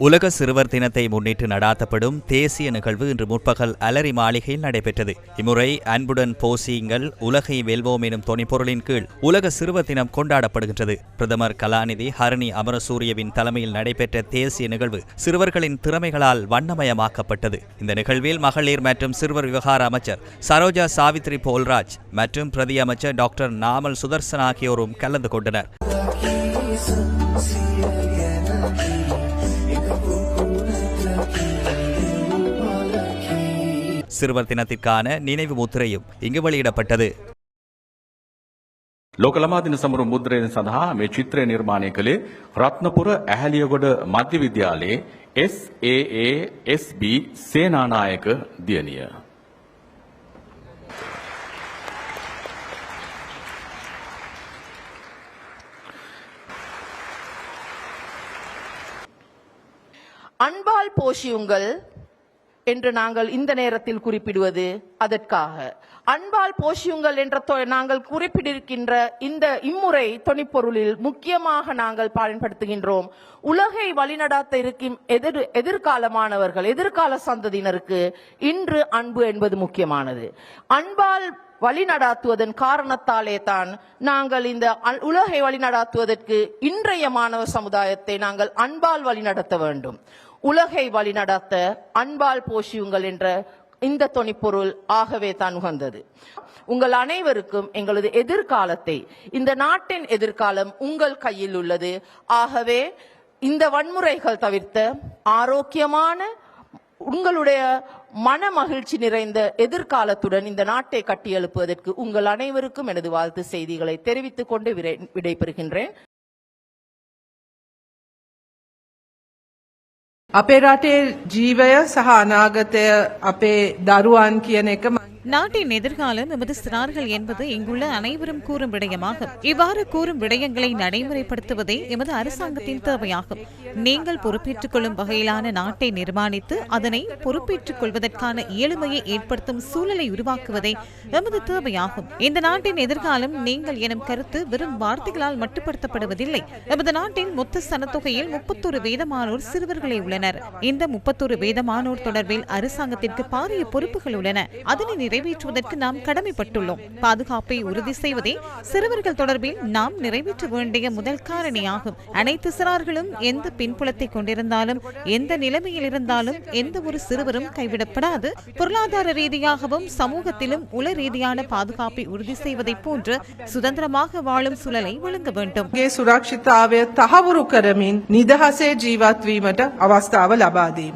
உலக சிறுவர் தினத்தை முன்னிட்டு நடாத்தப்படும் தேசிய நிகழ்வு இன்று முற்பகல் அலரி மாளிகையில் நடைபெற்றது. இம்முறை அன்புடன் போசியுங்கள் உலகை வெல்வோம் எனும் தொனிப்பொருளின் கீழ் உலக சிறுவர் தினம் கொண்டாடப்படுகின்றது. பிரதமர் கலாநிதி ஹரணி அமரசூரியவின் தலைமையில் நடைபெற்ற தேசிய நிகழ்வு சிறுவர்களின் திறமைகளால் வண்ணமயமாக்கப்பட்டது. இந்த நிகழ்வில் மகளிர் மற்றும் சிறுவர் விவகார அமைச்சர் சரோஜா சாவித்ரி போல்ராஜ் மற்றும் பிரதி அமைச்சர் டாக்டர் நாமல் சுதர்சன் ஆகியோரும் கலந்து கொண்டனர். சிறுவர் தினத்திற்கான நினைவு முத்திரையும் இங்கு வெளியிடப்பட்டது ලෝක ළමා දින සමරු මුද්‍රණය සඳහා මේ චිත්‍රය නිර්මාණය කළේ රත්නපුර ඇහැලියගොඩ මධ්‍ය විද්‍යාලයේ SAASB සේනානායක දියණිය. அன்பால் போஷியுங்கள் என்று நாங்கள் இந்த நேரத்தில் குறிப்பிடுவது அதற்காக. அன்பால் போஷியுங்கள் என்ற தொ- நாங்கள் குறிப்பிட்டிருக்கின்ற இந்த இம்முறை தொனிப்பொருளில் முக்கியமாக நாங்கள் பயன்படுத்துகின்றோம். உலகை வழிநடாத்த இருக்கும் எதிர் எதிர்காலமானவர்கள் எதிர்கால சந்ததியினருக்கு இன்று அன்பு என்பது முக்கியமானது. அன்பால் வழிநடாத்துவதன் காரணத்தாலே தான் நாங்கள் இந்த உலகை வழிநடாத்துவதற்கு இன்றைய மாணவ சமுதாயத்தை நாங்கள் அன்பால் வழிநடத்த வேண்டும். உலகை வழிநடத்த அன்பால் போஷியுங்கள் என்ற இந்த தொனிப்பொருள் ஆகவே தான் உகந்தது. உங்கள் அனைவருக்கும் எங்களது எதிர்காலத்தை இந்த நாட்டின் எதிர்காலம் உங்கள் கையில் உள்ளது. ஆகவே இந்த வன்முறைகள் தவிர்த்த ஆரோக்கியமான உங்களுடைய மன மகிழ்ச்சி நிறைந்த எதிர்காலத்துடன் இந்த நாட்டை கட்டியெழுப்புவதற்கு உங்கள் அனைவருக்கும் எனது வாழ்த்து செய்திகளை தெரிவித்துக் கொண்டு விடை- விடைபெறுகின்றேன். අපේ රටේ ජීවය සහ අනාගතය අපේ දරුවන් කියන එක මම நாட்டின் எதிர்காலம் எமது சிறார்கள் என்பது இங்குள்ள அனைவரும் கூறும் விடயமாகும். இவ்வாறு கூறும் விடயங்களை நடைமுறைப்படுத்துவதே எமது அரசாங்கத்தின் தேவையாகும். நீங்கள் பொறுப்பேற்றுக் கொள்ளும் வகையிலான நாட்டை நிர்மாணித்து அதனை பொறுப்பேற்றுக் கொள்வதற்கான இயலுமையை ஏற்படுத்தும் சூழலை உருவாக்குவதே எமது தேவையாகும். இந்த நாட்டின் எதிர்காலம் நீங்கள் எனும் கருத்து வெறும் வார்த்தைகளால் மட்டுப்படுத்தப்படுவதில்லை. எமது நாட்டின் மொத்த சனத்தொகையில் முப்பத்தொரு வீதமானோர் சிறுவர்களே உள்ளனர். இந்த முப்பத்தொரு வீதமானோர் தொடர்பில் அரசாங்கத்திற்கு பாரிய பொறுப்புகள் உள்ளன. அதனை நிறைவேற்றுவதற்கு நாம் கடமைப்பட்டுள்ளோம் பாதுகாப்பை உறுதி செய்வதே சிறுவர்கள் தொடர்பில் நாம் நிறைவேற்ற வேண்டிய முதல் காரணியாகும் அனைத்து சிறார்களும் எந்த பின்புலத்தை கொண்டிருந்தாலும் எந்த நிலைமையில் இருந்தாலும் எந்த ஒரு சிறுவரும் கைவிடப்படாது பொருளாதார ரீதியாகவும் சமூகத்திலும் உள ரீதியான பாதுகாப்பை உறுதி செய்வதைப் போன்று சுதந்திரமாக வாழும் சூழலை வழங்க வேண்டும் ගේ සුරක්ෂිතාවය තහවුරු කරමින් නිදහසේ ජීවත් වීමට අවස්ථාව ලබා දීම.